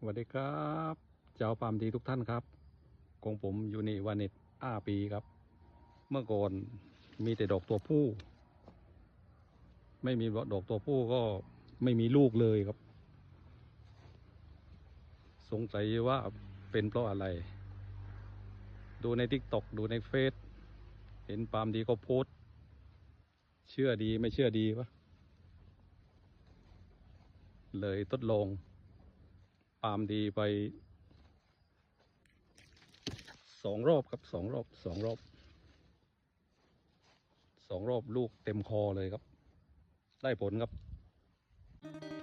สวัสดีครับเจ้าปามดีทุกท่านครับของผมอยู่นี่วานิตอ้าปีครับ เมื่อก่อนมีแต่ดอกตัวผู้ ไม่มีดอกตัวผู้ก็ไม่มีลูกเลยครับ สงสัยว่าเป็นเพราะอะไร ดูในทิกตอกดูในเฟซเห็นปามดีก็โพสเชื่อดีไม่เชื่อดีวะเลยทดลอง ปาล์มดีไปสองรอบครับสองรอบสองรอบสองรอบลูกเต็มคอเลยครับ ได้ผลครับ